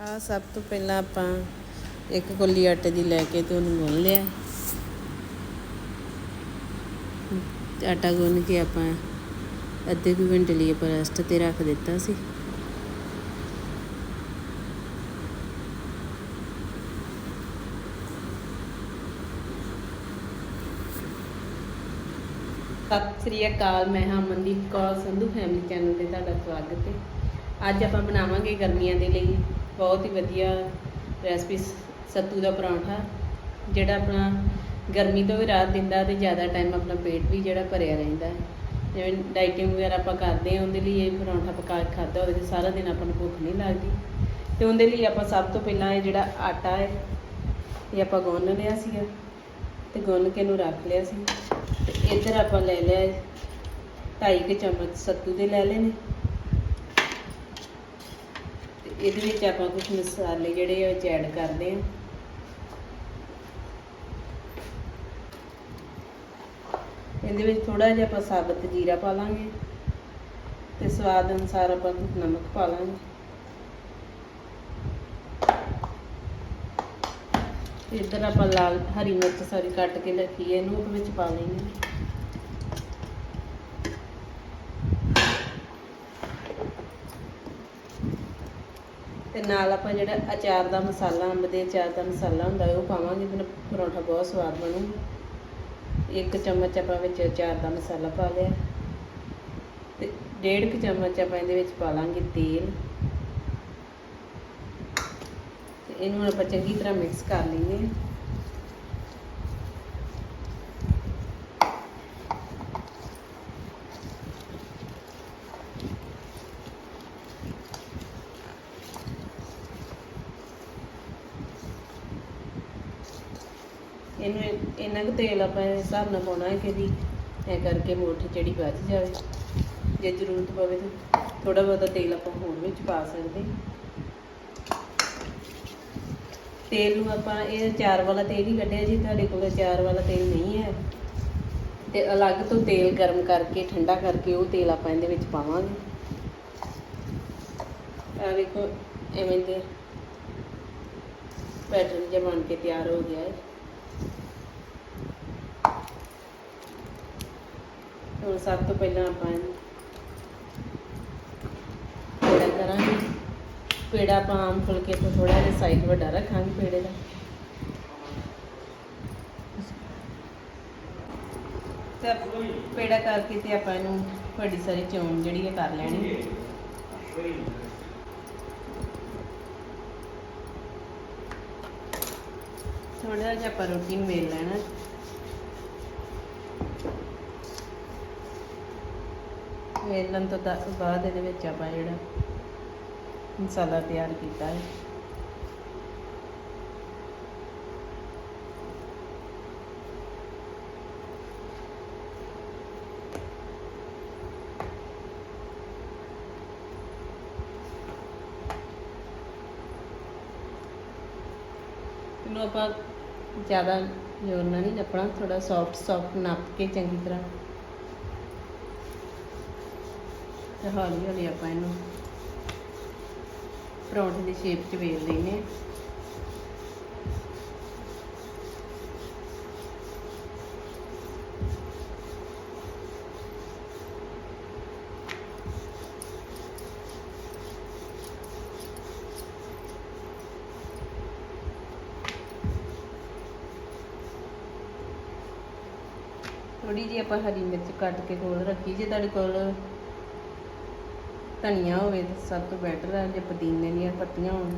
ਆ ਸਭ ਤੋਂ ਪਹਿਲਾਂ ਆਪਾਂ ਇੱਕ ਕੋਲੀ ਆਟੇ ਦੀ ਲੈ ਕੇ ਤੇ ਉਹਨੂੰ ਗੁੰਨ ਲਿਆ। ਆਟਾ ਗੁੰਨ ਕੇ ਆਪਾਂ ਅੱਧੇ ਕੁ ਘੰਟੇ ਲਈ ਆਪਾਂ ਰੈਸਟ ਤੇ ਰੱਖ ਦਿੱਤਾ ਸੀ। ਸਤਿ ਸ੍ਰੀ ਅਕਾਲ, ਮੈਂ ਹਾਂ ਮਨਦੀਪ ਕੌਰ ਸੰਧੂ ਫੈਮਿਲੀ ਚੈਨਲ ਤੇ ਤੁਹਾਡਾ ਸਵਾਗਤ ਹੈ। ਅੱਜ ਆਪਾਂ ਬਣਾਵਾਂਗੇ ਗਰਮੀਆਂ ਦੇ ਲਈ ਬਹੁਤ ਹੀ ਵਧੀਆ ਰੈਸਪੀ ਸੱਤੂ ਦਾ ਪਰੌਂਠਾ, ਜਿਹੜਾ ਆਪਣਾ ਗਰਮੀ ਤੋਂ ਵੀ ਰਾਹਤ ਦਿੰਦਾ ਤੇ ਜ਼ਿਆਦਾ ਟਾਈਮ ਆਪਣਾ ਪੇਟ ਵੀ ਜਿਹੜਾ ਭਰਿਆ ਰਹਿੰਦਾ ਜਿਵੇਂ ਡਾਈਟਿੰਗ ਵਗੈਰਾ ਆਪਾਂ ਕਰਦੇ ਹਾਂ, ਉਹਦੇ ਲਈ ਇਹ ਪਰੌਂਠਾ ਪਕਾ ਕੇ ਖਾਦਾ ਹੋਵੇ ਤੇ ਸਾਰਾ ਦਿਨ ਆਪਾਂ ਨੂੰ ਭੁੱਖ ਨਹੀਂ ਲੱਗਦੀ। ਤੇ ਉਹਦੇ ਲਈ ਆਪਾਂ ਸਭ ਤੋਂ ਪਹਿਲਾਂ ਇਹ ਜਿਹੜਾ ਆਟਾ ਹੈ, ਇਹ ਆਪਾਂ ਗੁੰਨ ਲਿਆ ਸੀਗਾ। ਤੇ ਗੁੰਨ ਕੇ ਇਹਨੂੰ ਰੱਖ ਲਿਆ ਸੀ। ਤੇ ਇੱਧਰ ਆਪਾਂ ਲੈ ਲਿਆ ਢਾਈ ਕੁ ਚਮਚ ਸੱਤੂ ਦੇ ਲੈ ਲਏ ਨੇ ਇਹਦੇ ਵਿੱਚ ਆਪਾਂ ਕੁਝ ਮਸਾਲੇ ਜਿਹੜੇ ਆ ਐਡ ਕਰਦੇ ਹਾਂ। ਇਹਦੇ ਵਿੱਚ ਥੋੜਾ ਜਿਹਾ ਆਪਾਂ ਸਾਬਤ ਜੀਰਾ ਪਾ ਲਾਂਗੇ ਤੇ ਸਵਾਦ ਅਨੁਸਾਰ ਆਪਾਂ ਕੁਝ ਨਮਕ ਪਾ ਲਾਂਗੇ। ਇੱਧਰ ਆਪਾਂ ਲਾਲ ਹਰੀ ਮਿਰਚ ਸਾਰੀ ਕੱਟ ਕੇ ਰੱਖੀ ਹੈ ਇਹਨੂੰ ਉਹਦੇ ਵਿੱਚ ਪਾ ਲੈਣੀ ਤੇ ਨਾਲ ਆਪਾਂ ਜਿਹੜਾ ਅਚਾਰ ਦਾ ਮਸਾਲਾ, ਅੰਬ ਦੇ ਅਚਾਰ ਦਾ ਮਸਾਲਾ ਹੁੰਦਾ ਉਹ ਪਾਵਾਂਗੇ ਇਹਦੇ ਨਾਲ ਪਰੌਂਠਾ ਬਹੁਤ ਸਵਾਦ ਬਣੂਗਾ ਇੱਕ ਚਮਚ ਆਪਾਂ ਵਿੱਚ ਅਚਾਰ ਦਾ ਮਸਾਲਾ ਪਾ ਲਿਆ। ਤੇ ਡੇਢ ਕੁ ਚਮਚ ਆਪਾਂ ਇਹਦੇ ਵਿੱਚ ਪਾ ਲਾਂਗੇ ਤੇਲ। ਤੇ ਇਹਨੂੰ ਹੁਣ ਆਪਾਂ ਚੰਗੀ ਤਰ੍ਹਾਂ ਮਿਕਸ ਕਰ ਲਈਏ। ਇਹਨੂੰ ਇੰਨਾ ਕੁ ਤੇਲ ਆਪਾਂ ਇਸ ਹਿਸਾਬ ਨਾਲ ਪਾਉਣਾ ਹੈ ਕਿ ਦੀ ਐ ਕਰਕੇ ਮੋਠ ਜਿਹੜੀ ਬਚ ਜਾਵੇ। ਜੇ ਜ਼ਰੂਰਤ ਪਵੇ ਤਾਂ ਥੋੜਾ ਬਹੁਤਾ ਤੇਲ ਆਪਾਂ ਹੋਰ ਵਿੱਚ ਪਾ ਸਕਦੇ। ਤੇਲ ਨੂੰ ਆਪਾਂ ਇਹ ਅਚਾਰ ਵਾਲਾ ਤੇਲ ਹੀ ਕੱਢਿਆ ਜੀ, ਤੁਹਾਡੇ ਕੋਲ ਅਚਾਰ ਵਾਲਾ ਤੇਲ ਨਹੀਂ ਹੈ। ਤੇ ਅਲੱਗ ਤੋਂ ਤੇਲ ਗਰਮ ਕਰਕੇ, ਠੰਡਾ ਕਰਕੇ ਉਹ ਤੇਲ ਆਪਾਂ ਇਹਦੇ ਵਿੱਚ ਪਾਵਾਂਗੇ। ਆ ਵੇਖੋ ਐਵੇਂ ਦੇ ਪੈਟਰਨ ਜਿਹਾ ਬਣ ਕੇ ਤਿਆਰ ਹੋ ਗਿਆ ਹੈ। ਹੁਣ ਸਭ ਤੋਂ ਪਹਿਲਾਂ ਆਪਾਂ ਇਹਨੂੰ ਪੇੜਾ ਕਰਾਂਗੇ। ਪੇੜਾ ਆਪਾਂ ਆਮ ਫੁਲਕੇ ਤੋਂ ਥੋੜਾ ਜਿਹਾ ਸਾਈਜ਼ ਵੱਡਾ ਰੱਖਾਂਗੇ ਪੇੜੇ ਦਾ। ਤੇ ਪੇੜਾ ਕਰਕੇ ਤੇ ਆਪਾਂ ਇਹਨੂੰ ਵੱਡੀ ਸਾਰੀ ਚੌਣ ਜਿਹੜੀ ਹੈ ਕਰ ਲੈਣੀ। ਥੋੜਾ ਜਿਹਾ ਆਪਾਂ ਰੋਟੀ ਨੂੰ ਵੇਲ ਲੈਣਾ। ਵੇਲਣ ਤੋਂ ਦਾ- ਬਾਅਦ ਇਹਦੇ ਵਿੱਚ ਆਪਾਂ ਜਿਹੜਾ ਮਸਾਲਾ ਤਿਆਰ ਕੀਤਾ ਹੈ। ਇਹਨੂੰ ਆਪਾਂ ਜ਼ਿਆਦਾ ਜ਼ੋਰ ਨਾਲ ਨਹੀਂ ਨੱਪਣਾ ਥੋੜਾ ਸੌਫਟ ਸੌਫਟ ਨੱਪ ਕੇ ਚੰਗੀ ਤਰ੍ਹਾਂ ਤੇ ਹੌਲੀ ਹੌਲੀ ਆਪਾਂ ਇਹਨੂੰ ਪਰੌਂਠੇ ਦੀ ਸ਼ੇਪ 'ਚ ਵੇਲ ਲੈਨੇ ਆ ਥੋੜੀ ਜਿਹੀ ਆਪਾਂ ਹਰੀ ਮਿਰਚ ਕੱਟ ਕੇ ਕੋਲ ਰੱਖੀ, ਜੇ ਤੁਹਾਡੇ ਕੋਲ ਧਨੀਆ ਹੋਵੇ ਤਾਂ ਸਭ ਤੋਂ ਬੈਟਰ ਹੈ ਜੇ ਪੁਦੀਨੇ ਦੀਆਂ ਪੱਤੀਆਂ ਹੋਣ।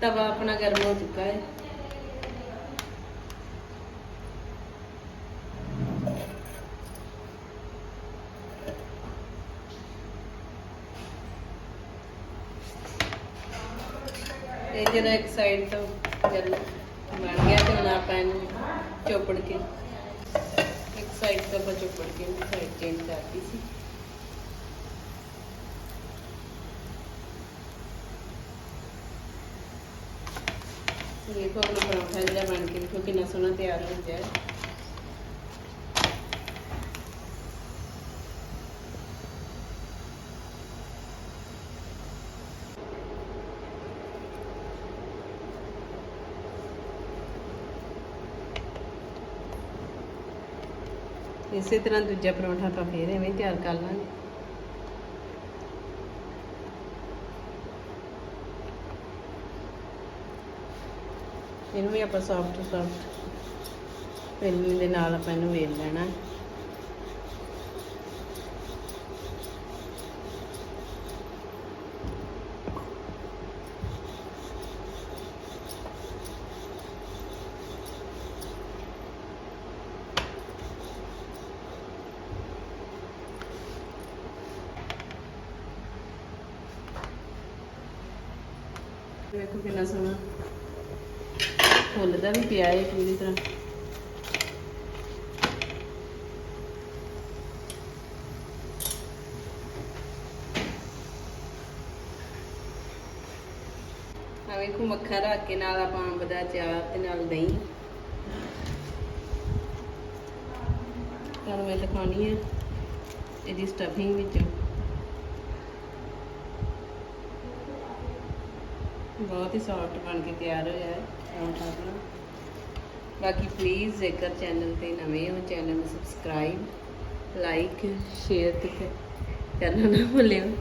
ਤਵਾ ਆਪਣਾ ਗਰਮ ਹੋ ਚੁੱਕਾ ਹੈ। ਇਹ ਜਦੋਂ ਇੱਕ ਸਾਈਡ ਤੋਂ ਜਲ ਬਣ ਗਿਆ ਤੇ ਹੁਣ ਆਪਾਂ ਇਹਨੂੰ ਚੋਪੜ ਕੇ, ਇੱਕ ਸਾਈਡ ਤੋਂ ਆਪਾਂ ਚੋਪੜ ਕੇ ਸਾਈਡ ਚੇਂਜ ਕਰਤੀ ਸੀ। ਦੇਖੋ ਆਪਣਾ ਪਰੌਂਠਾ ਜਿਹੜਾ ਬਣ ਕੇ, ਦੇਖੋ ਕਿੰਨਾ ਸੋਹਣਾ ਤਿਆਰ ਹੋ ਗਿਆ। ਹੈ ਇਸੇ ਤਰ੍ਹਾਂ ਦੂਜਾ ਪਰੌਂਠਾ ਆਪਾਂ ਫੇਰ ਐਵੇਂ ਹੀ ਤਿਆਰ ਕਰ ਲਾਂਗੇ। ਇਹਨੂੰ ਵੀ ਆਪਾਂ ਸੌਫਟ ਸੌਫਟ ਵੇਲਣੇ ਦੇ ਨਾਲ ਆਪਾਂ ਇਹਨੂੰ ਵੇਲ ਲੈਣਾ। ਵੇਖੋ ਕਿੰਨਾ ਸੋਹਣਾ। ਫੁੱਲਦਾ ਵੀ ਪਿਆ ਹੈ ਪੂਰੀ ਤਰ੍ਹਾਂ। ਆ ਵੇਖੋ ਮੱਖਣ ਰੱਖ ਕੇ ਨਾਲ ਆਪਾਂ ਅੰਬ ਦਾ ਅਚਾਰ ਤੇ ਨਾਲ ਦਹੀਂ। ਤੁਹਾਨੂੰ ਮੈਂ ਦਿਖਾਉਣੀ ਹੈ ਇਹਦੀ ਸਟਫਿੰਗ ਵਿੱਚੋਂ। ਬਹੁਤ ਹੀ ਸੌਫਟ ਬਣ ਕੇ ਤਿਆਰ ਹੋਇਆ ਹੈ ਪਰੌਂਠਾ ਆਪਣਾ ਬਾਕੀ ਪਲੀਜ਼ ਜੇਕਰ ਚੈਨਲ ਤੇ ਨਵੇਂ ਹੋ ਚੈਨਲ ਨੂੰ ਸਬਸਕ੍ਰਾਈਬ ਲਾਈਕ ਸ਼ੇਅਰ ਤੇ ਕਰਨਾ ਨਾ ਭੁੱਲਿਓ।